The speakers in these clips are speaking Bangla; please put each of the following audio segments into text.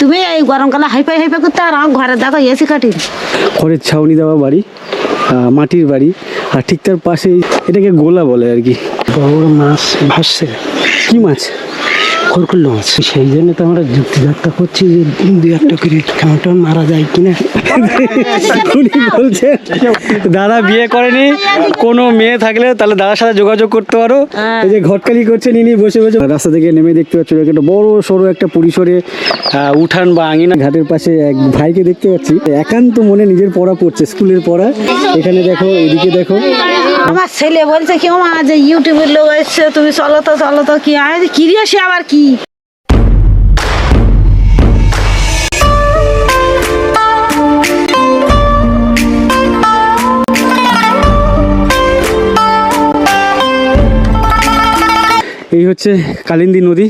তুমি এই গরমকালে হাইফাই হাইফাই করতে আর আমার ঘরে দেখো এসি কাটি ঘরের ছাউনি দেওয়া বাড়ি মাটির বাড়ি আর ঠিক তার পাশে এটাকে গোলা বলে আর কি। বড় বড় মাছ ভাসছে। কি মাছ? খরকুল্ল মাছ সেই জন্য তো আমরা যুক্তিযাত্রা করছি যে দু একটা করে কেমন মারা যায় কিনা। উনি বলছেন দাদা বিয়ে করেনি কোনো মেয়ে থাকলে তাহলে দাদার সাথে যোগাযোগ করতে পারো। হ্যাঁ। এই যে ঘটকালি করছেন ইনি বসে বসে রাস্তা থেকে নেমে দেখতে পাচ্ছ একটা বড় সড়ো একটা পরিসরে উঠান বা আঙিনা ঘাটের পাশে এক ভাইকে দেখতে পাচ্ছি। একান্ত মনে নিজের পড়া পড়ছে স্কুলের পড়া। এখানে দেখো এদিকে দেখো। আমার ছেলে বলছে কি মা যে ইউটিউবের লোক এসছে, তুমি চলো তো চলো তো। কি আমি কি সে আবার কি? এই হচ্ছে কালিন্দী নদী।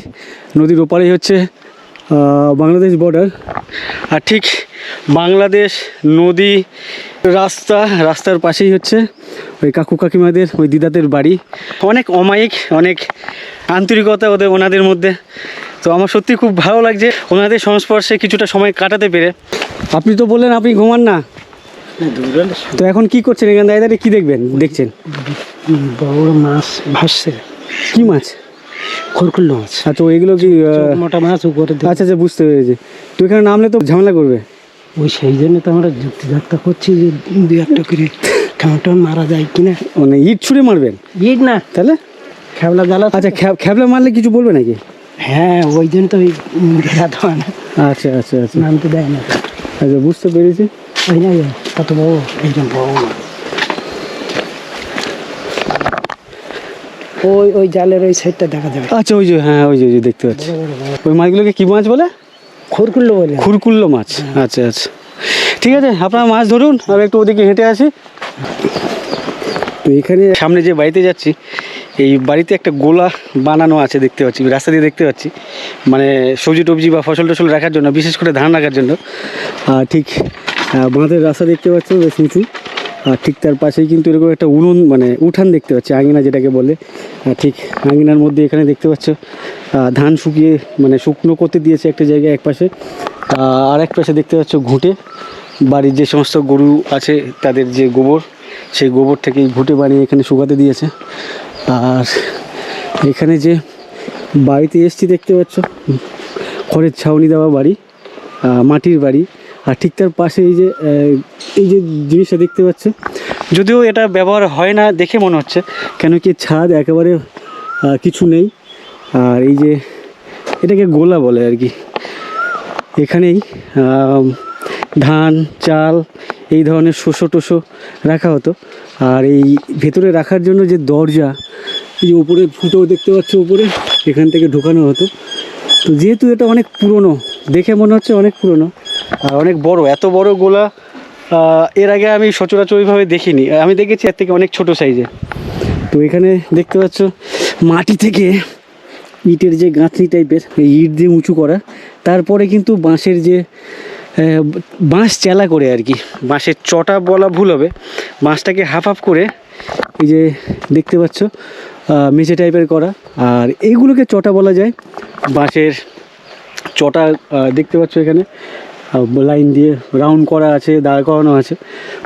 নদীর ওপারেই হচ্ছে বাংলাদেশ বর্ডার আর ঠিক বাংলাদেশ নদী রাস্তা রাস্তার পাশেই হচ্ছে ওই কাকু কাকিমাদের ওই দিদাদের বাড়ি। অনেক অমায়িক অনেক আন্তরিকতা ওদের ওনাদের মধ্যে। তো আমার সত্যি খুব ভালো লাগছে ওনাদের সংস্পর্শে কিছুটা সময় কাটাতে পেরে। আপনি তো বললেন আপনি ঘুমান না। তো এখন কি করছেন এখান? দাঁড়িয়ে কী দেখবেন দেখছেন? বড় মাছ ভাসছে। কি মাছ? খরকুল্ল মাছ। আচ্ছা এগুলো কি মোটা মাছ উপরে আচ্ছা আচ্ছা বুঝতে পেরেছি। তো এখানে নামলে তো ঝামেলা করবে। ওই সেই জন্য তো আমরা যুক্তিযাত্রা করছি যে দু একটা করে কেমন মারা যায় কিনা। মানে ইট ছুঁড়ে মারবেন? ইট না। তাহলে? খেবলা জ্বালা আচ্ছা খ্যাবলা মারলে কিছু বলবে নাকি? হ্যাঁ ওই জন্য তো ওই ঘেরা দেওয়া না। আচ্ছা আচ্ছা আচ্ছা। নামতে দেয় না। আচ্ছা বুঝতে পেরেছি। ওই না কত বড় একজন বড় মাছ। ওই ওই জালের ওই সাইডটা দেখা যাবে। আচ্ছা ওই যে হ্যাঁ ওই যে দেখতে পাচ্ছি। ওই মাছগুলোকে কি মাছ বলে? খরকুল্লো বলে। খুরকুল্লো মাছ আচ্ছা আচ্ছা। ঠিক আছে আপনারা মাছ ধরুন আমি একটু ওদিকে হেঁটে আসি। তো এখানে সামনে যে বাড়িতে যাচ্ছি এই বাড়িতে একটা গোলা বানানো আছে দেখতে পাচ্ছি রাস্তা দিয়ে দেখতে পাচ্ছি। মানে সবজি টবজি বা ফসল টসল রাখার জন্য বিশেষ করে ধান রাখার জন্য। ঠিক বাঁধের রাস্তা দেখতে পাচ্ছি বেশ উঁচু। আর ঠিক তার পাশেই কিন্তু এরকম একটা উনুন মানে উঠান দেখতে পাচ্ছি, আঙিনা যেটাকে বলে। ঠিক আঙিনার মধ্যে এখানে দেখতে পাচ্ছ ধান শুকিয়ে মানে শুকনো করতে দিয়েছে একটা জায়গায় এক পাশে। আর এক পাশে দেখতে পাচ্ছ ঘুঁটে। বাড়ির যে সমস্ত গরু আছে, তাদের যে গোবর, সেই গোবর থেকে ঘুঁটে বানিয়ে এখানে শুকাতে দিয়েছে। আর এখানে যে বাড়িতে এসছি দেখতে পাচ্ছ খড়ের ছাউনি দেওয়া বাড়ি মাটির বাড়ি। আর ঠিক তার পাশে এই যে এই যে জিনিসটা দেখতে পাচ্ছ, যদিও এটা ব্যবহার হয় না দেখে মনে হচ্ছে, কেন কি ছাদ একেবারে কিছু নেই। আর এই যে এটাকে গোলা বলে আর কি। এখানেই ধান, চাল, এই ধরনের শস্য টোস্য রাখা হতো। আর এই ভেতরে রাখার জন্য যে দরজা, এই যে উপরে ফুটো দেখতে পাচ্ছ উপরে, এখান থেকে ঢোকানো হতো। তো যেহেতু এটা অনেক পুরনো, দেখে মনে হচ্ছে অনেক পুরনো অনেক বড়, এত বড় গোলা এর আগে আমি সচরাচর ওইভাবে দেখিনি। আমি দেখেছি এর থেকে অনেক ছোট সাইজে তো এখানে দেখতে পাচ্ছ, মাটি থেকে ইটের যে গাঁথনি টাইপের ইট দিয়ে উঁচু করা। তারপরে কিন্তু বাঁশের যে বাঁশ চেলা করে আর কি। বাঁশের চটা বলা ভুল হবে। বাঁশটাকে হাফ হাফ করে এই যে দেখতে পাচ্ছ মেঝে টাইপের করা। আর এইগুলোকে চটা বলা যায়। বাঁশের চটা দেখতে পাচ্ছ এখানে। লাইন দিয়ে রাউন্ড করা আছে দাঁড় করানো আছে।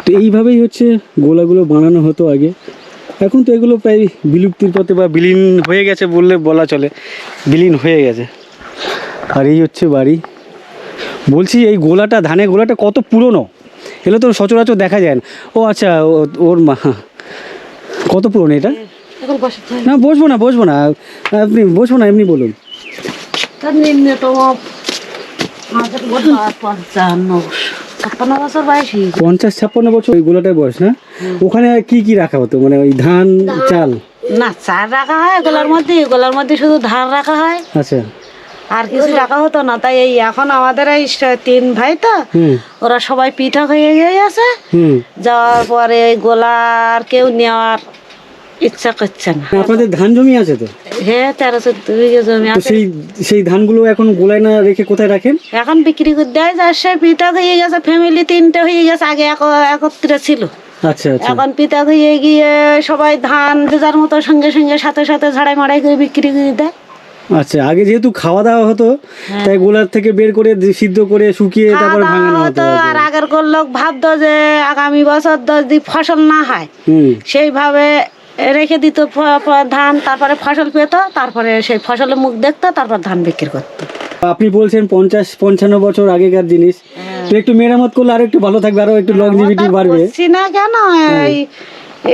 তো এইভাবেই হচ্ছে গোলাগুলো বানানো হতো আগে। এখন তো এগুলো প্রায় বিলুপ্তির পথে বা বিলীন হয়ে গেছে বললে বলা চলে। বিলীন হয়ে গেছে। আর এই হচ্ছে বাড়ি। বলছি এই গোলাটা ধানের গোলাটা কত পুরনো? এগুলো তো সচরাচর দেখা যায় না। ও আচ্ছা ওর মা কত পুরনো এটা। না বসবো না বসবো না। আপনি বসবো না এমনি বলুন। পঞ্চাশ ছাপ্পান্ন বছর ওই গোলাটার বয়স না? ওখানে কি কি রাখা হতো? মানে ওই ধান চাল? না চাল রাখা হয় এগুলোর মধ্যে। এগুলোর মধ্যে শুধু ধান রাখা হয়। আচ্ছা। আর কিছু রাখা হতো না। তাই এই এখন আমাদের এই তিন ভাই তো ওরা সবাই পিঠা হয়ে গিয়ে আছে। যাওয়ার পরে গোলার কেউ নেওয়ার ইচ্ছা করছে না। আপনাদের ধান জমি আছে তো? হ্যাঁ তেরো চোদ্দ বিঘে জমি আছে। সেই সেই ধানগুলো এখন গোলায় না রেখে কোথায় রাখেন? এখন বিক্রি করে দেয় যার সে পিঠা হয়ে গেছে ফ্যামিলি তিনটে হয়ে গেছে আগে এক- একত্রে ছিল। আচ্ছা আচ্ছা। এখন পিতা হয়ে গিয়ে সবাই ধান যে যার মতো সঙ্গে সঙ্গে সাথে সাথে ঝাড়াই মাড়াই করে বিক্রি করে দেয়। আচ্ছা আগে যেহেতু খাওয়া দাওয়া হতো তাই গোলার থেকে বের করে সিদ্ধ করে শুকিয়ে তারপর ভাঙানো হতো আর আগের লোক ভাবতো যে আগামী বছর যদি ফসল না হয় সেইভাবে রেখে দিত ধান তারপরে ফসল পেতো তারপরে সেই ফসলের মুখ দেখতো তারপর ধান বিক্রি করতো। আপনি বলছেন পঞ্চাশ পঞ্চান্ন বছর আগেকার জিনিস। তো একটু মেরামত করলে আরও একটু ভালো থাকবে আরও একটু লংজিভিটি বাড়বে। না কেন? এই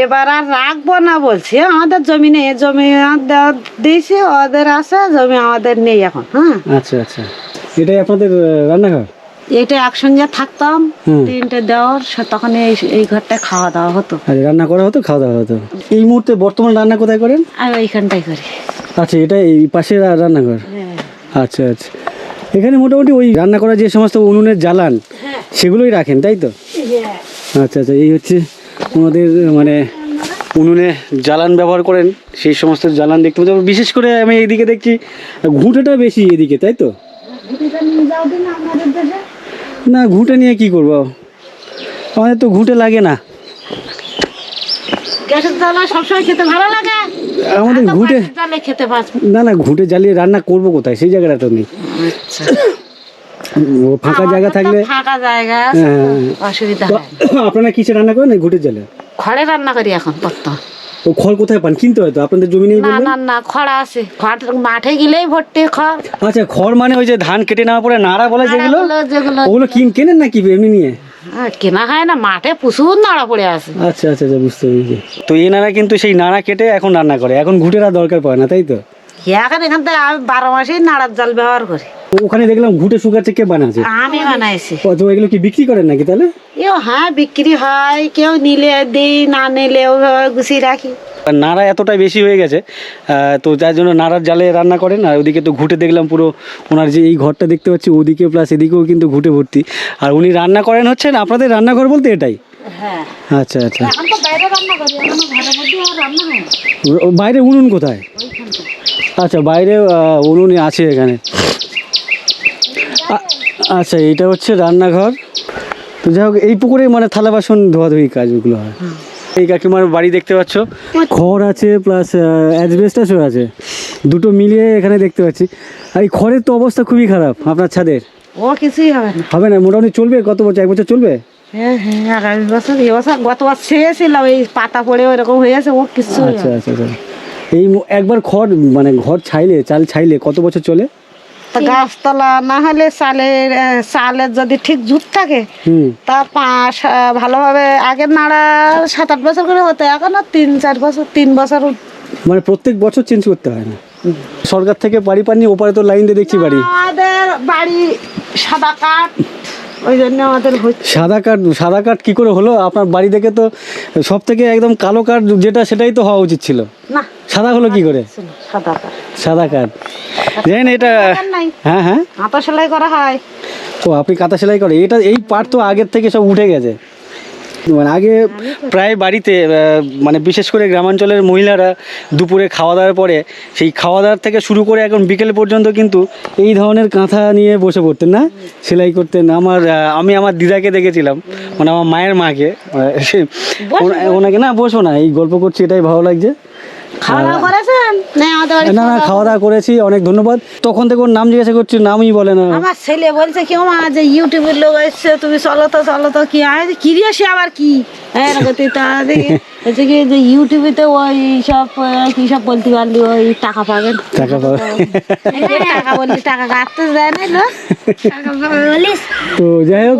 এবার আর রাখব না বলছি আমাদের জমি নেই জমি দিয়েছি ওদের আছে জমি আমাদের নেই এখন হ্যাঁ। আচ্ছা আচ্ছা। এটাই আপনাদের রান্নাঘর? এটা একসঙ্গে থাকতাম। তিনটে দেওয়ার তখন এই এই ঘরটায় খাওয়া দাওয়া হতো। রান্না করা হতো খাওয়া দাওয়া হতো। এই মুহূর্তে বর্তমান রান্না কোথায় করেন? আমি ওইখানটাই করি। আচ্ছা এটা এই পাশে রান্নাঘর? হ্যাঁ। আচ্ছা আচ্ছা। এখানে মোটামুটি ওই রান্না করা যে সমস্ত উনুনের জ্বালান সেগুলোই রাখেন তাই তো? আচ্ছা আচ্ছা এই হচ্ছে ওনাদের মানে উনুনে জ্বালান ব্যবহার করেন সেই সমস্ত জ্বালান দেখতে পাচ্ছি। বিশেষ করে আমি এইদিকে দেখছি ঘুঁটেটা বেশি এদিকে তাই তো? না ঘুঁটে নিয়ে কি করব? আমাদের তো ঘুঁটে লাগে না। গ্যাসের জ্বালা সবসময় খেতে ভালো লাগে। আমাদের ঘুঁটে খেতে না না ঘুঁটে জ্বালিয়ে রান্না করব কোথায়? সেই জায়গাটা তো নেই। আচ্ছা। ও ফাঁকা জায়গা থাকলে ফাঁকা জায়গা হ্যাঁ। অসুবিধা হয় না। আপনারা কিসে রান্না করেন ঘুঁটে জ্বালে খড়ে রান্না করি এখন বর্তমান। ও খড় কোথায় পান? কিনতে হয় তো? আপনাদের জমি নেই না না না খড় আছে। খড় মাঠে গেলেই ভর্তি খড়। আচ্ছা খড় মানে ওই যে ধান কেটে নেওয়ার পরে নাড়া বলে যেগুলো? ওগুলো কিন কেনেন নাকি এমনি নিয়ে? কেনা হয় না মাঠে প্রচুর নাড়া পড়ে আছে। আচ্ছা আচ্ছা আচ্ছা বুঝতে পেরেছি। তো এই নাড়া কিন্তু সেই নাড়া কেটে এখন রান্না করে। এখন ঘুটের দরকার পড়ে না তাই তো? এখন এখান থেকে আমি বারো মাসেই নাড়ার জাল ব্যবহার করি। তো ওখানে দেখলাম ঘুটে শুকাচ্ছে কে বানাচ্ছে? আমি বানাইছি। তো এগুলো কি বিক্রি করেন নাকি তাহলে? এও হ্যাঁ বিক্রি হয়। কেউ নিলে দিই না নিলে গুছিয়ে রাখি। আর নাড়া এতটাই বেশি হয়ে গেছে তো যার জন্য নাড়ার জালে রান্না করেন আর ওদিকে তো ঘুটে দেখলাম পুরো ওনার যে এই ঘরটা দেখতে পাচ্ছি ওদিকে প্লাস এদিকেও কিন্তু ঘুটে ভর্তি। আর উনি রান্না করেন হচ্ছেন আপনাদের রান্নাঘর বলতে এটাই? হ্যাঁ। আচ্ছা আচ্ছা। বাইরে উনুন কোথায়? আচ্ছা বাইরে উনুন আছে এখানে। আচ্ছা এটা হচ্ছে রান্নাঘর। তো যাই হোক এই পুকুরে মানে থালা বাসন ধোয়াধুয়ি কাজগুলো হয়। এই কাকিমার বাড়ি দেখতে পাচ্ছ। খড় আছে প্লাস অ্যাজবেস্টাসও আছে। দুটো মিলিয়ে এখানে দেখতে পাচ্ছি। আর এই খড়ের তো অবস্থা খুবই খারাপ আপনার ছাদের। ও কিছুই হবে না। হবে না মোটামুটি চলবে? কত বছর এক বছর চলবে? হ্যাঁ হ্যাঁ আগামী বছর এই বছর গত বছর ছেয়েছিলাম এই পাতা পড়ে ওইরকম হয়েছে ও কিছু আচ্ছা আচ্ছা আচ্ছা। এই একবার খড় মানে ঘর ছাইলে চাল ছাইলে কত বছর চলে? তা গাছতলা না হলে চালের চালের যদি ঠিক জুত থাকে তা পাঁচ ভালোভাবে আগের নাড়া সাত আট বছর করে হতো এখন আর তিন চার বছর তিন বছর মানে প্রত্যেক বছর চেঞ্জ করতে হয় না। সরকার থেকে বাড়ি পাননি ওপারে তো লাইন দিয়ে দেখছি বাড়ি। আমাদের বাড়ি সাদা কাঠ ওই জন্য আমাদের সাদা কাঠ সাদা কাঠ কি করে হলো? আপনার বাড়ি থেকে তো সব থেকে একদম কালো কাঠ যেটা সেটাই তো হওয়া উচিত ছিল। না সাদা হলো কি করে? সাদা কাঠ। সাদা কাঠ। জানেন এটা হ্যাঁ হ্যাঁ। কাঁথা সেলাই করা হয়। ও আপনি কাঁথা সেলাই করে এটা এই পার্ট তো আগের থেকে সব উঠে গেছে। মানে আগে প্রায় বাড়িতে মানে বিশেষ করে গ্রামাঞ্চলের মহিলারা দুপুরে খাওয়া দাওয়ার পরে সেই খাওয়া দাওয়ার থেকে শুরু করে এখন বিকেল পর্যন্ত কিন্তু এই ধরনের কাঁথা নিয়ে বসে পড়তেন না? সেলাই করতেন। আমার আমি আমার দিদাকে দেখেছিলাম। মানে আমার মায়ের মাকে। সে ওনাকে না বসো না। এই গল্প করছি এটাই ভালো লাগছে। খাওয়া দাওয়া করেছেন না না না খাওয়া দাওয়া করেছি অনেক ধন্যবাদ। তখন থেকে ওর নাম জিজ্ঞাসা করছি নামই বলে না। আমার ছেলে বলছে কেউ মা যে ইউটিউবের লোক এসছে তুমি চলো তো চলো তো। কি আমি কি রে সে আবার কি? হ্যাঁ এরকম তুই তা দেখি হচ্ছে কি যে ইউটিউবেতে ওই সব কি সব বলতে পারলি ওই টাকা পাবেন। টাকা পাবে। টাকা বললি টাকা গাঁটতে যায় না লোক। টাকা পাবে বলিস। তো যাই হোক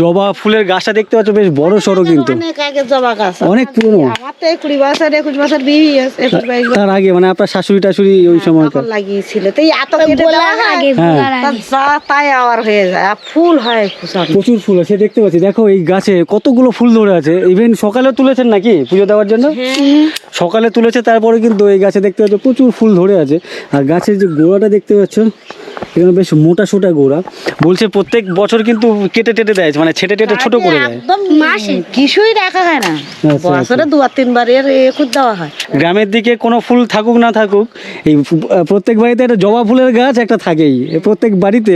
জবা ফুলের গাছটা দেখতে পাচ্ছ বেশ বড় সড়ো কিন্তু। অনেক জবা গাছ। অনেক পুরনো। আমার তো কুড়ি বছর একুশ বছর বিয়ে তার আগে মানে আপনার শাশুড়ি টাশুড়ি ওই সময় লাগিয়েছিল। তো এই এত কেটে দেওয়া হয় হ্যাঁ। তাই আবার হয়ে যায়। আর ফুল হয় প্রচুর ফুল আছে দেখতে পাচ্ছি। দেখো এই গাছে কতগুলো ফুল ধরে আছে। ইভেন সকালে তুলেছেন নাকি পুজো দেওয়ার জন্য? সকালে তুলেছে তারপরে কিন্তু এই গাছে দেখতে পাচ্ছ প্রচুর ফুল ধরে আছে। আর গাছের যে গোড়াটা দেখতে পাচ্ছ এখানে বেশ মোটা সোটা গোড়া। বলছে প্রত্যেক বছর কিন্তু কেটে টেটে দেয় মানে ছেটে টেটে ছোট করে দেয়। একদম মাসে কিছুই রাখা হয় না। আচ্ছা। বছরে দুবার তিনবার এর একুর দেওয়া হয়। গ্রামের দিকে কোনো ফুল থাকুক না থাকুক এই প্রত্যেক বাড়িতে একটা জবা ফুলের গাছ একটা থাকেই। প্রত্যেক বাড়িতে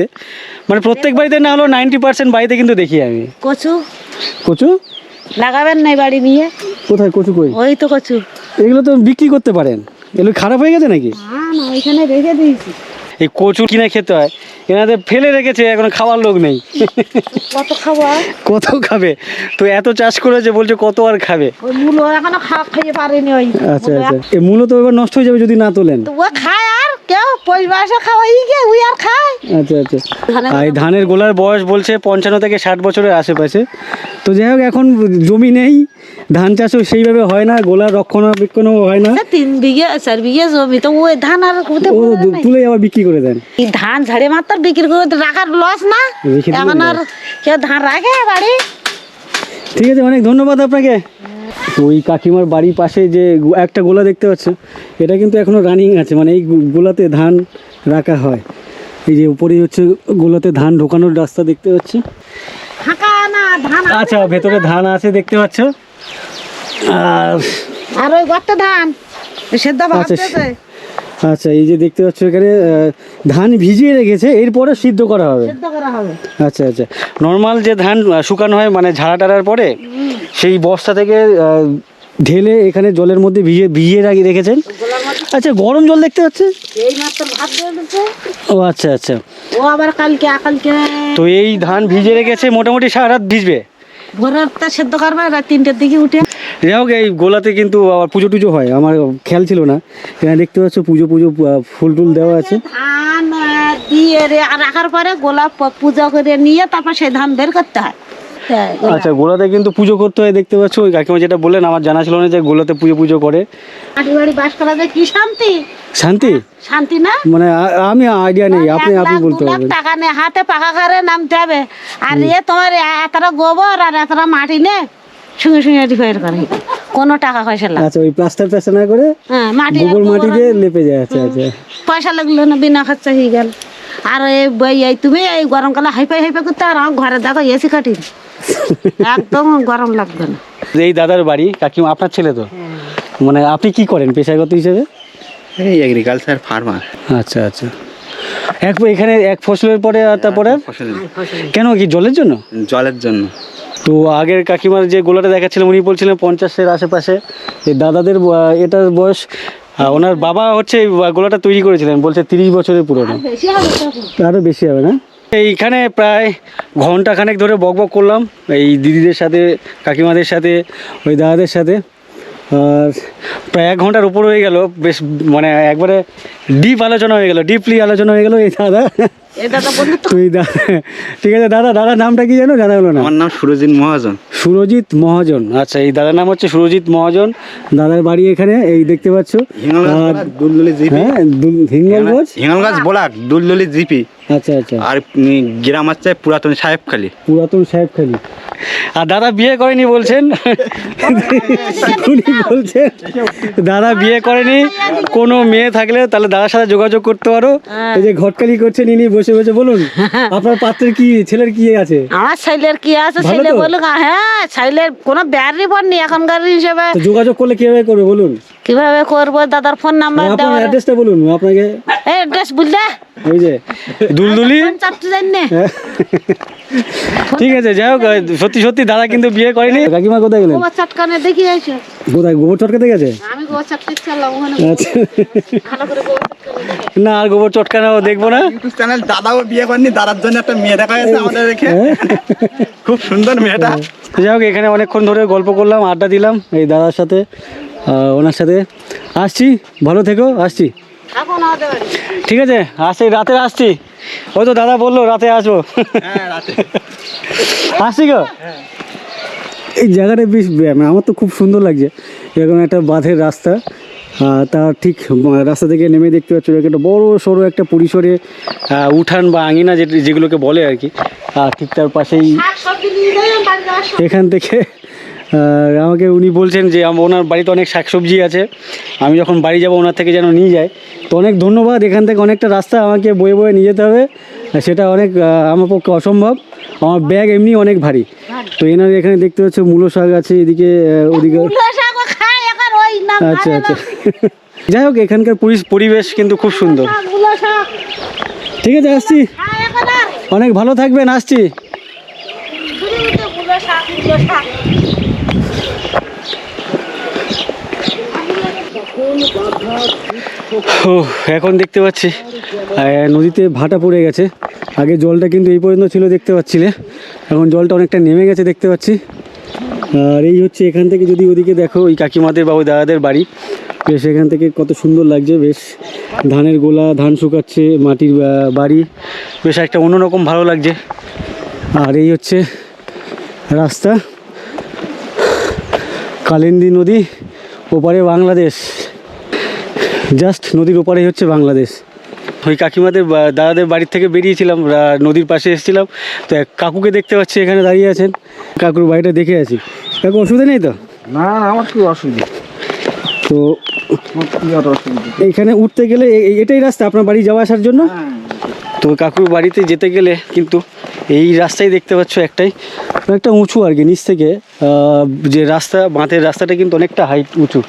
মানে প্রত্যেক বাড়িতে না হলেও নাইনটি পার্সেন্ট বাড়িতে কিন্তু দেখি আমি। কচু? কচু? লাগাবেন না বাড়ি নিয়ে? কোথায় কচু কই? ওই তো কচু। এগুলো তো বিক্রি করতে পারেন। এগুলো খারাপ হয়ে গেছে নাকি? হ্যাঁ না ওইখানে রেখে দিয়েছি। এই কচু কিনে খেতে হয়। এনাদের ফেলে রেখেছে এখন খাওয়ার লোক নেই। কত খাওয়া কত খাবে? তো এত চাষ করেছে বলছে কত আর খাবে? মূলো এখনও খাওয়া পারেনি ওই আচ্ছা মূলো আচ্ছা। এই মূলত এবার নষ্ট হয়ে যাবে যদি না তোলেন। তো ও খায় আর কেউ পরিবার খাওয়াই গে ওই আর খায়। আচ্ছা আচ্ছা। ধানের এই ধানের গোলার বয়স বলছে পঞ্চান্ন থেকে ষাট বছরের আশেপাশে। তো যাই হোক এখন জমি নেই ধান চাষও সেইভাবে হয় না গোলার রক্ষণাবেক্ষণও হয় না। তিন বিঘে চার বিঘে জমি তো ওই ধান আর ও তুলে আবার বিক্রি করে দেন। এই ধান ঝাড়ে মাত্র বিক্রি করে রাখার লস না। এখন আর কেউ ধান রাখে বাড়ি। ঠিক আছে অনেক ধন্যবাদ আপনাকে। তো ওই কাকিমার বাড়ির পাশে যে একটা গোলা দেখতে পাচ্ছ এটা কিন্তু এখনও রানিং আছে মানে এই গোলাতে ধান রাখা হয়। এই যে উপরেই হচ্ছে গোলাতে ধান ঢোকানোর রাস্তা দেখতে পাচ্ছি। আচ্ছা ভেতরে ধান আছে দেখতে পাচ্ছ। আর আর ওই গর্তে ধান সেদ্ধ আচ্ছা, আচ্ছা এই যে দেখতে পাচ্ছ এখানে ধান ভিজিয়ে রেখেছে এরপরে সিদ্ধ করা হবে। আচ্ছা আচ্ছা নর্মাল যে ধান শুকানো হয় মানে ঝাড়া টাড়ার পরে সেই বস্তা থেকে ঢেলে এখানে জলের মধ্যে ভিজিয়ে ভিজিয়ে রাখি রেখেছেন। আচ্ছা গরম জল দেখতে পাচ্ছে? ও আচ্ছা আচ্ছা। ও আবার কালকে আকালকে তো এই ধান ভিজে রেখেছে মোটামুটি সারা রাত ভিজবে? ভোরের তা সেদ্ধ করবে রাত তিনটের দিকে উঠে। যাই হোক এই গোলাতে কিন্তু আবার পুজো টুজো হয় আমার খেয়াল ছিল না। এখানে দেখতে পাচ্ছ পুজো পুজো ফুল টুল দেওয়া আছে। ধান দিয়ে রে- রাখার পরে গোলাপ পূজা করে নিয়ে তারপর সেই ধান বের করতে হয়। আচ্ছা গোলাতে কিন্তু পুজো করতে হয় দেখতে পাচ্ছ? ওই কাকিমা যেটা বললেন আমার জানা ছিল না যে গোলাতে পুজো পুজো করে। বাড়ি বাস করা যায় কি শান্তি? শান্তি? শান্তি না? মানে আমি আইডিয়া নেই আপনি আপনি বলতে পারবেন। টাকা নে হাতে পাকা করে নামতে হবে আর এ তোমার এতটা গোবর আর এতটা মাটি নে সঙ্গে সঙ্গে রিপেয়ার করে কোনো টাকা পয়সা লাগে আচ্ছা ওই প্লাস্টার প্লাস্টার না করে হ্যাঁ মাটি গোবর মাটি দিয়ে লেপে যায় আচ্ছা আচ্ছা। পয়সা লাগল না বিনা খরচা হয়ে গেল। আর এই তুমি এই গরমকালে হাইফাই হাইফাই করতে আর আমার ঘরে দেখো এসি কাটি একদম গরম লাগবে না। এই দাদার বাড়ি কাকিমা আপনার ছেলে তো? মানে আপনি কি করেন পেশাগত হিসেবে? এই এগ্রিকালচার ফার্মার আচ্ছা আচ্ছা। এক এখানে এক ফসলের পরে আর তারপরে? কেন কি জলের জন্য? জলের জন্য। তো আগের কাকিমার যে গোলাটা দেখাচ্ছিলাম উনি বলছিলেন পঞ্চাশের আশেপাশে এই দাদাদের এটার বয়স ওনার বাবা হচ্ছে এই গোলাটা তৈরি করেছিলেন বলছে তিরিশ বছরের পুরনো। বেশি আরও বেশি হবে না? এইখানে প্রায় ঘন্টাখানেক ধরে বক বক করলাম, এই দিদিদের সাথে, কাকিমাদের সাথে, ওই দাদাদের সাথে। আর প্রায় এক ঘণ্টার উপর হয়ে গেল, বেশ মানে একবারে ডিপ আলোচনা হয়ে গেল ডিপলি আলোচনা হয়ে গেল এই দাদা। দাদা দাদা ঠিক আছে দাদা দাদার নামটা কি জানো জানা হলো না। আমার নাম সুরজিৎ মহাজন। সুরজিৎ মহাজন। আচ্ছা এই দাদার নাম হচ্ছে সুরজিৎ মহাজন। দাদার বাড়ি এখানে এই দেখতে পাচ্ছ। দুলদুলি জিপি। হ্যাঁ দু- হিঙ্গলগঞ্জ ব্লক দুলদুলি জিপি। আচ্ছা আচ্ছা। আর গ্রাম হচ্ছে পুরাতন সাহেবখালী। পুরাতন সাহেবখালি। আর দাদা বিয়ে করেনি বলছেন? উনি বলছেন দাদা বিয়ে করেনি। কোনো মেয়ে থাকলে তাহলে দাদার সাথে যোগাযোগ করতে পারো। এই যে ঘটকালি করছেন ইনি বসে বসে বসে বলুন আপনার পাত্রের কি ছেলের কি আছে? আমার ছেলের কি আছে ছেলে বলুন হ্যাঁ ছেলের কোনো ব্যারি পড়নি নেই এখনকার হিসেবে। যোগাযোগ করলে কীভাবে করবে বলুন? কীভাবে করব? দাদার ফোন নাম্বার দাও আপনার অ্যাড্রেসটা বলুন আপনাকে এই অ্যাড্রেস বুঝলে ওই যে। দুলদুলি? চাপতে জানি ঠিক আছে যাই হোক সত্যি সত্যি দাদা কিন্তু বিয়ে করেনি। কাকিমা কোথায় গেলেন? গোবর চটকানে দেখি এসে কোথায় গোবর চটকাতে গেছে? আমি গোবর চটকে চালাম ওখানে আচ্ছা। ভালো করে গোবর না আর গোবর চটকানো দেখব না। ইউটিউব চ্যানেল দাদাও বিয়ে করেনি দাদার জন্য একটা মেয়ে দেখা গেছে আমাদের রেখে খুব সুন্দর মেয়েটা। যাই হোক এখানে অনেকক্ষণ ধরে গল্প করলাম আড্ডা দিলাম এই দাদার সাথে। ওনার সাথে। আসছি ভালো থেকো আসছি। ঠিক আছে আসছি রাতে আসছি। ওই তো দাদা বলল রাতে আসব। আসছি গো। এই জায়গাটা বেশ আমার তো খুব সুন্দর লাগছে। এরকম একটা বাঁধের রাস্তা তার ঠিক রাস্তা থেকে নেমে দেখতে পাচ্ছ একটা বড় সড়ো একটা পরিসরে উঠান বা আঙিনা যেগুলোকে বলে আর কি। আর ঠিক তার পাশেই। এখান থেকে আমাকে উনি বলছেন যে ওনার বাড়িতে অনেক শাকসবজি আছে। আমি যখন বাড়ি যাব ওনার থেকে যেন নিয়ে যায়। তো অনেক ধন্যবাদ এখান থেকে অনেকটা রাস্তা আমাকে বয়ে বয়ে নিয়ে যেতে হবে। সেটা অনেক আমার পক্ষে অসম্ভব। আমার ব্যাগ এমনি অনেক ভারী। তো এনার এখানে দেখতে পাচ্ছ মূলো শাক আছে এদিকে ওদিকে আচ্ছা আচ্ছা। যাই হোক এখানকার পরিবেশ কিন্তু খুব সুন্দর। ঠিক আছে আসছি। অনেক ভালো থাকবেন আসছি শুধু শুধু মূলো শাক মূলো শাক ও এখন দেখতে পাচ্ছি। নদীতে ভাটা পড়ে গেছে। আগে জলটা কিন্তু এই পর্যন্ত ছিল, দেখতে পাচ্ছিলে এখন জলটা অনেকটা নেমে গেছে, দেখতে পাচ্ছি। আর এই হচ্ছে এখান থেকে যদি ওদিকে দেখো, ওই কাকিমাদের বা ওই দাদাদের বাড়ি। বেশ, এখান থেকে কত সুন্দর লাগছে, বেশ। ধানের গোলা, ধান শুকাচ্ছে, মাটির বাড়ি। বেশ, একটা অন্যরকম ভালো লাগছে। আর এই হচ্ছে রাস্তা। কালিন্দী নদী, ওপারে বাংলাদেশ। জাস্ট নদীর ওপারেই হচ্ছে বাংলাদেশ। ওই কাকিমাদের দাদাদের বাড়ির থেকে বেরিয়েছিলাম নদীর পাশে এসেছিলাম। তো এক কাকুকে দেখতে পাচ্ছি এখানে দাঁড়িয়ে আছেন। কাকুর বাড়িটা দেখে আছি। কাকু অসুবিধা নেই তো? না না আমার কি অসুবিধা? তো এইখানে উঠতে গেলে এটাই রাস্তা আপনার বাড়ি যাওয়া আসার জন্য? তো কাকুর বাড়িতে যেতে গেলে কিন্তু এই রাস্তাই দেখতে পাচ্ছ একটাই একটা উঁচু আর কি নিচ থেকে যে রাস্তা বাঁধের রাস্তাটা কিন্তু অনেকটা হাইট উঁচু।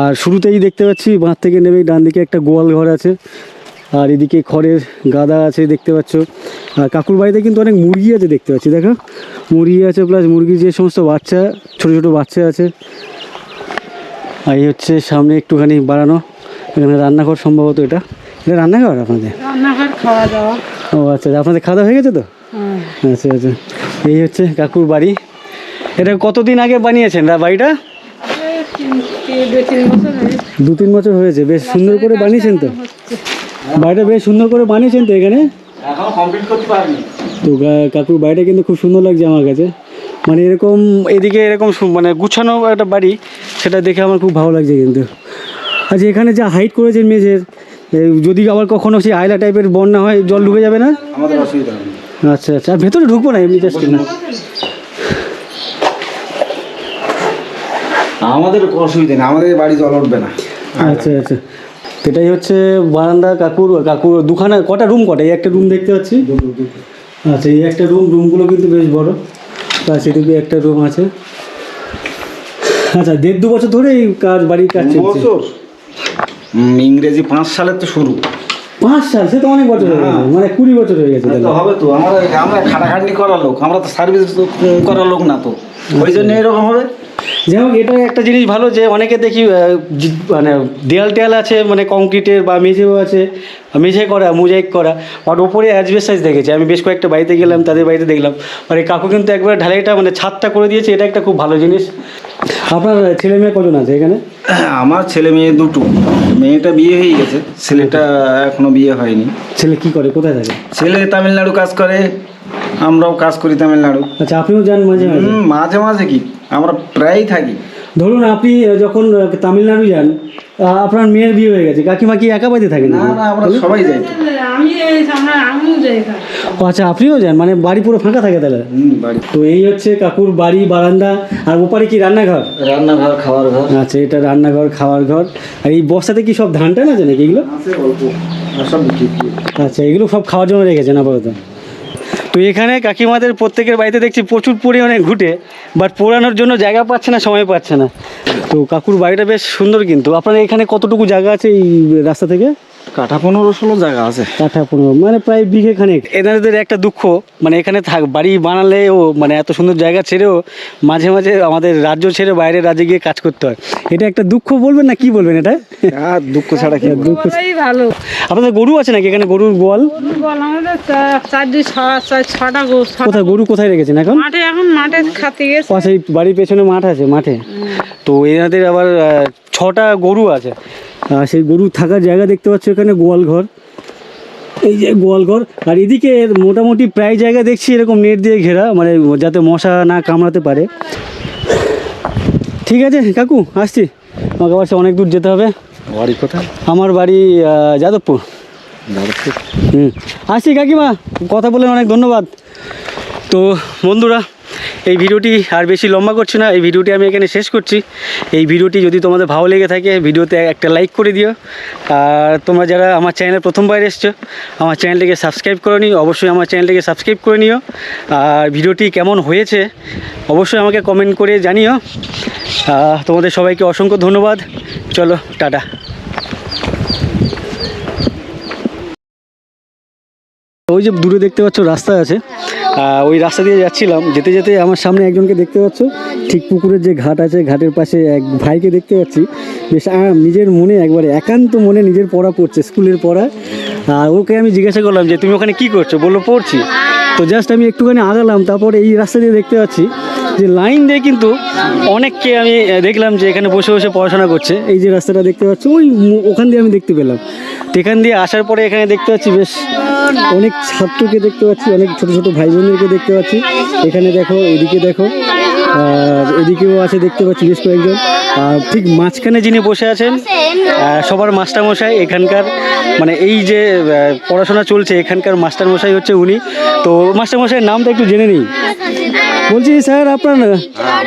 আর শুরুতেই দেখতে পাচ্ছি বাঁধ থেকে নেমে ডান দিকে একটা গোয়াল ঘর আছে আর এদিকে খড়ের গাদা আছে দেখতে পাচ্ছ। আর কাকুর বাড়িতে কিন্তু অনেক মুরগি আছে দেখতে পাচ্ছি দেখো। মুরগি আছে প্লাস মুরগির যে সমস্ত বাচ্চা ছোট ছোট বাচ্চা আছে। আর এই হচ্ছে সামনে একটুখানি বাড়ানো এখানে রান্নাঘর সম্ভবত এটা। এটা রান্নাঘর আপনাদের? রান্নাঘর খাওয়া দাওয়া। ও আচ্ছা আপনাদের খাওয়া দাওয়া হয়ে গেছে তো? আচ্ছা আচ্ছা। এই হচ্ছে কাকুর বাড়ি। এটা কতদিন আগে বানিয়েছেন বাড়িটা? দু তিন বছর হয়েছে। বেশ সুন্দর করে বানিয়েছেন তো? বাড়িটা বেশ সুন্দর করে বানিয়েছেন তো এখানে? তো কাকুর বাড়িটা কিন্তু খুব সুন্দর লাগছে আমার কাছে। মানে এরকম এদিকে এরকম মানে গুছানো একটা বাড়ি সেটা দেখে আমার খুব ভালো লাগছে কিন্তু। আচ্ছা এখানে যা হাইট করেছেন মেঝের যদি আবার কখনো সেই আয়লা টাইপের বন্যা হয় জল ঢুকে যাবে না? আমাদের অসুবিধা আচ্ছা আচ্ছা। আর ভেতরে ঢুকবো না এমনি জাস্ট না আমাদের অসুবিধা নেই আমাদের বাড়ি জল উঠবে না। আচ্ছা আচ্ছা। এটাই হচ্ছে বারান্দা কাকুর কাকুর দুখানা কটা রুম কটা? এই একটা রুম দেখতে পাচ্ছি। আচ্ছা এই একটা রুম রুমগুলো কিন্তু বেশ বড়। প্লাস এদিকে একটা রুম আছে। আচ্ছা দেড় দু বছর ধরে এই কাজ বাড়ির কাজ চলছে। ইংরেজি পাঁচ সালের তো শুরু। পাঁচ সাল সে তো অনেক বছর হয়ে গেছে মানে কুড়ি বছর হয়ে গেছে তো হবে তো আমরা আমরা খাটাখাটনি করার লোক আমরা তো সার্ভিস করার লোক না তো। ওই জন্য এরকম হবে। যাই হোক এটা একটা জিনিস ভালো যে অনেকে দেখি মানে দেয়াল টেয়াল আছে মানে কংক্রিটের বা মেঝেও আছে মেঝে করা মোজাইক করা আর ওপরে অ্যাজবেস্টাইজ দেখেছি। আমি বেশ কয়েকটা বাড়িতে গেলাম তাদের বাড়িতে দেখলাম। আর এই কাকু কিন্তু একবার ঢালাইটা মানে ছাদটা করে দিয়েছে এটা একটা খুব ভালো জিনিস। আপনার ছেলে মেয়ে কজন আছে এখানে? আমার ছেলে মেয়ে দুটো। মেয়েটা বিয়ে হয়ে গেছে ছেলেটা এখনও বিয়ে হয়নি। ছেলে কি করে? কোথায় থাকে? ছেলে তামিলনাড়ু কাজ করে আমরাও কাজ করি তামিলনাড়ু। আচ্ছা আপনিও যান মাঝে মাঝে? মাঝে মাঝে কি? আমরা প্রায়ই থাকি। ধরুন আপনি যখন তামিলনাড়ু যান আপনার মেয়ের বিয়ে হয়ে গেছে। কাকিমা কি একা বাড়িতে থাকেন? না না আমরা সবাই যাই। আমি আমিও যাই ও আচ্ছা আপনিও যান? মানে বাড়ি পুরো ফাঁকা থাকে তাহলে? বাড়ি। তো এই হচ্ছে কাকুর বাড়ি বারান্দা। আর ওপারে কি রান্নাঘর? রান্নাঘর খাওয়ার ঘর। আচ্ছা এটা রান্নাঘর খাওয়ার ঘর। আর এই বস্তাতে কি সব ধান টান আছে নাকি এগুলো। আচ্ছা এগুলো সব খাওয়ার জন্য রেখেছেন আপাতত? তো এখানে কাকিমাদের প্রত্যেকের বাড়িতে দেখছি প্রচুর পরিমাণে ঘুটে বাট পোড়ানোর জন্য জায়গা পাচ্ছে না, সময় পাচ্ছে না। তো কাকুর বাড়িটা বেশ সুন্দর কিন্তু। আপনার এখানে কতটুকু জায়গা আছে এই রাস্তা থেকে? কাঠা পনেরো ষোলো জায়গা আছে। কাঠা পনেরো মানে প্রায় বিঘে খানেক। এনাদের একটা দুঃখ মানে এখানে থাক বাড়ি বানালেও মানে এত সুন্দর জায়গা ছেড়েও মাঝে মাঝে আমাদের রাজ্য ছেড়ে বাইরের রাজ্যে গিয়ে কাজ করতে হয়। এটা একটা দুঃখ বলবেন না কি বলবেন এটা? আর দুঃখ ছাড়া কি? দুঃখ ভালো। আপনাদের গরু আছে নাকি এখানে গরুর গোয়াল? কোথায় গরু কোথায় রেখেছেন এখন? মাঠে এখন মাঠে খাতে গেছে। পাশে বাড়ির পেছনে মাঠ আছে মাঠে। তো এনাদের আবার আহ, ছটা গরু আছে। আর সেই গরু থাকার জায়গা দেখতে পাচ্ছ এখানে গোয়াল ঘর। এই যে গোয়াল ঘর। আর এদিকে মোটামুটি প্রায় জায়গা দেখছি এরকম নেট দিয়ে ঘেরা মানে যাতে মশা না কামড়াতে পারে। ঠিক আছে কাকু আসছি। আমাকে আবার অনেক দূর যেতে হবে। বাড়ি কোথায়? আমার বাড়ি যাদবপুর। যাদবপুর। হুম। আসছি কাকিমা কথা বলেন অনেক ধন্যবাদ। তো বন্ধুরা এই ভিডিওটি আর বেশি লম্বা করছি না, এই ভিডিওটি আমি এখানে শেষ করছি। এই ভিডিওটি যদি তোমাদের ভালো লেগে থাকে, ভিডিওতে একটা লাইক করে দিও। আর তোমরা যারা আমার চ্যানেলে প্রথমবার এসছো, আমার চ্যানেলটিকে সাবস্ক্রাইব করে নিও অবশ্যই আমার চ্যানেলটিকে সাবস্ক্রাইব করে নিও। আর ভিডিওটি কেমন হয়েছে, অবশ্যই আমাকে কমেন্ট করে জানিও। তোমাদের সবাইকে অসংখ্য ধন্যবাদ। চলো, টাটা। ওই যে দূরে দেখতে পাচ্ছ রাস্তা আছে। ওই রাস্তা দিয়ে যাচ্ছিলাম। যেতে যেতে আমার সামনে একজনকে দেখতে পাচ্ছ। ঠিক পুকুরের যে ঘাট আছে, ঘাটের পাশে এক ভাইকে দেখতে পাচ্ছি। বেশ নিজের মনে একবারে, একান্ত মনে নিজের পড়া পড়ছে, স্কুলের পড়া। আর ওকে আমি জিজ্ঞাসা করলাম যে, তুমি ওখানে কি করছ? বলল, পড়ছি। তো জাস্ট আমি একটুখানি আগালাম, তারপর এই রাস্তা দিয়ে দেখতে পাচ্ছি। যে লাইন দিয়ে কিন্তু অনেককে আমি দেখলাম যে এখানে বসে বসে পড়াশোনা করছে। এই যে রাস্তাটা দেখতে পাচ্ছি, ওই ওখান দিয়ে আমি দেখতে পেলাম। এখান দিয়ে আসার পরে এখানে দেখতে পাচ্ছি বেশ অনেক ছাত্রকে দেখতে পাচ্ছি, অনেক ছোট ছোট ভাই বোনদেরকে দেখতে পাচ্ছি। এখানে দেখো, এদিকে দেখো, আর এদিকেও আছে দেখতে পাচ্ছি বেশ কয়েকজন। ঠিক মাঝখানে যিনি বসে আছেন সবার মাস্টারমশাই এখানকার মানে এই যে পড়াশোনা চলছে এখানকার মাস্টারমশাই হচ্ছে উনি। তো মাস্টারমশাইয়ের নামটা একটু জেনে নিই। বলছি স্যার আপনার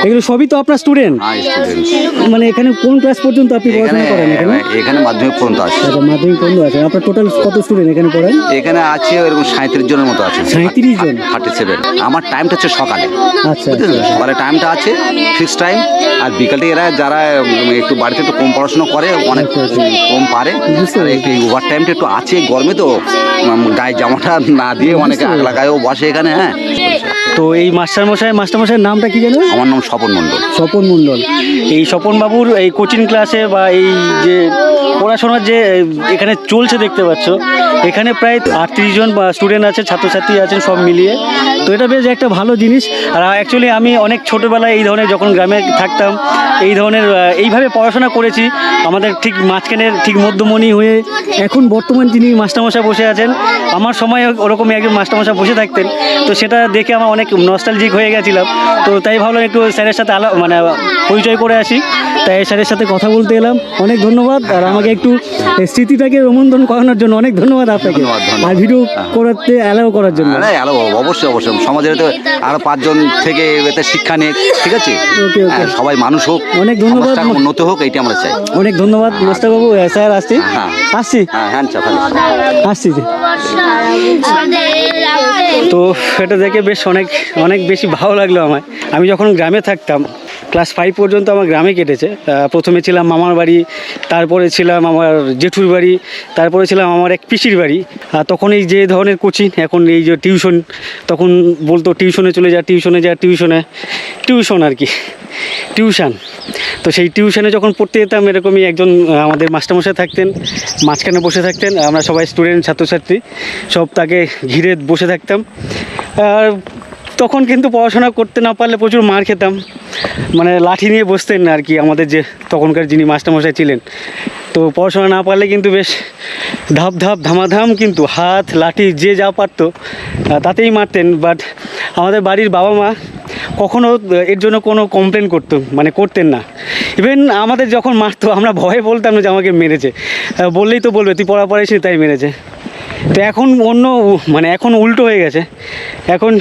এগুলো সবই তো আপনার স্টুডেন্ট হ্যাঁ মানে এখানে কোন ক্লাস পর্যন্ত আপনি পড়াশোনা করেন এখানে? এখানে মাধ্যমিক পর্যন্ত আছে। আচ্ছা মাধ্যমিক পর্যন্ত আছে। আপনার টোটাল কত স্টুডেন্ট এখানে পড়েন? এখানে আছে এরকম সাঁত্রিশ জনের মতো আছে। সাঁত্রিশ জন? থার্টি সেভেন আমার টাইমটা হচ্ছে সকালে। আচ্ছা সকালে টাইমটা আছে ফিক্স টাইম আর বিকালে এরা যারা একটু বাড়িতে একটু কম পড়াশোনা করে অনেক আচ্ছা, আচ্ছা। কম পারে একটু ওভার টাইমটা একটু আছে গরমে তো গায়ে জামাটা না দিয়ে অনেকে আগলা গায়েও বসে এখানে হ্যাঁ। তো এই মাস্টারমশাই মাস্টারমশাইয়ের নামটা কি জানো আমার নাম স্বপন মণ্ডল। স্বপন মণ্ডল। এই স্বপন বাবুর এই কোচিং ক্লাসে বা এই যে পড়াশোনার যে এখানে চলছে দেখতে পাচ্ছ এখানে প্রায় আটত্রিশ জন বা স্টুডেন্ট আছে ছাত্রছাত্রী আছেন সব মিলিয়ে। তো এটা বেশ একটা ভালো জিনিস। আর অ্যাকচুয়ালি আমি অনেক ছোটোবেলায় এই ধরনের যখন গ্রামে থাকতাম এই ধরনের এইভাবে পড়াশোনা করেছি। আমাদের ঠিক মাঝখানের ঠিক মধ্যমণি হয়ে এখন বর্তমান যিনি মাস্টারমশাই বসে আছেন আমার সময় ওরকমই একজন মাস্টারমশাই বসে থাকতেন। তো সেটা দেখে আমার অনেক নস্টালজিক হয়ে গেছিলাম তো তাই ভাবলাম একটু স্যারের সাথে আলা মানে পরিচয় করে আসি তাই স্যারের সাথে কথা বলতে এলাম অনেক ধন্যবাদ আর আমাকে একটু স্মৃতিটাকে রোমন্থন করানোর জন্য অনেক ধন্যবাদ আপনাকে। আর ভিডিও করতে অ্যালাউ করার জন্য আরে আলো অবশ্যই অবশ্যই সমাজের তো আরও পাঁচজন থেকে এতে শিক্ষা নিক ঠিক আছে। হ্যাঁ, সবাই মানুষ হোক অনেক ধন্যবাদ। উন্নত হোক এইটা আমরা চাই অনেক ধন্যবাদ মাস্টারবাবু আহ, স্যার আসছি হ্যাঁ। আসছি হ্যাঁ হ্যাঁ আসছি জি। তো এটা দেখে বেশ অনেক অনেক বেশি ভালো লাগল আমার আমি যখন গ্রামে থাকতাম ক্লাস ফাইভ পর্যন্ত আমার গ্রামে কেটেছে। প্রথমে ছিলাম মামার বাড়ি, তারপরে ছিলাম আমার জেঠুর বাড়ি, তারপরে ছিলাম আমার এক পিসির বাড়ি। তখন এই যে ধরনের কোচিং, এখন এই যে টিউশন, তখন বলতো টিউশনে চলে যা, টিউশনে যা, টিউশনে। টিউশন আর কি, টিউশন। তো সেই টিউশনে যখন পড়তে যেতাম, এরকমই একজন আমাদের মাস্টারমশাই থাকতেন, মাঝখানে বসে থাকতেন, আমরা সবাই স্টুডেন্ট ছাত্রছাত্রী, সব তাকে ঘিরে বসে থাকতাম। আর তখন কিন্তু পড়াশোনা করতে না পারলে প্রচুর মার খেতাম। মানে লাঠি নিয়ে বসতেন না আর কি আমাদের যে তখনকার যিনি মাস্টারমশাই ছিলেন। তো পড়াশোনা না পারলে কিন্তু বেশ ধাপ ধাপ ধামাধাম কিন্তু হাত, লাঠি যে যা পারতো তাতেই মারতেন। বাট আমাদের বাড়ির বাবা মা কখনো এর জন্য কোনো কমপ্লেন করতো মানে করতেন না। ইভেন আমাদের যখন মারতো, আমরা ভয়ে বলতাম না যে আমাকে মেরেছে। বললেই তো বলবে, তুই পড়া পড়াইছিস তাই মেরেছে। তো এখন অন্য মানে এখন উল্টো হয়ে গেছে। এখন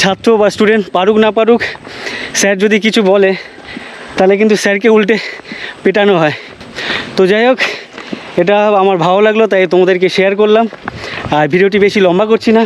ছাত্র বা স্টুডেন্ট পারুক না পারুক, স্যার যদি কিছু বলে, তাহলে কিন্তু স্যারকে উল্টে পেটানো হয়। তো যাই হোক, এটা আমার ভালো লাগল, তাই তোমাদেরকে শেয়ার করলাম। আর ভিডিওটি বেশি লম্বা করছি না।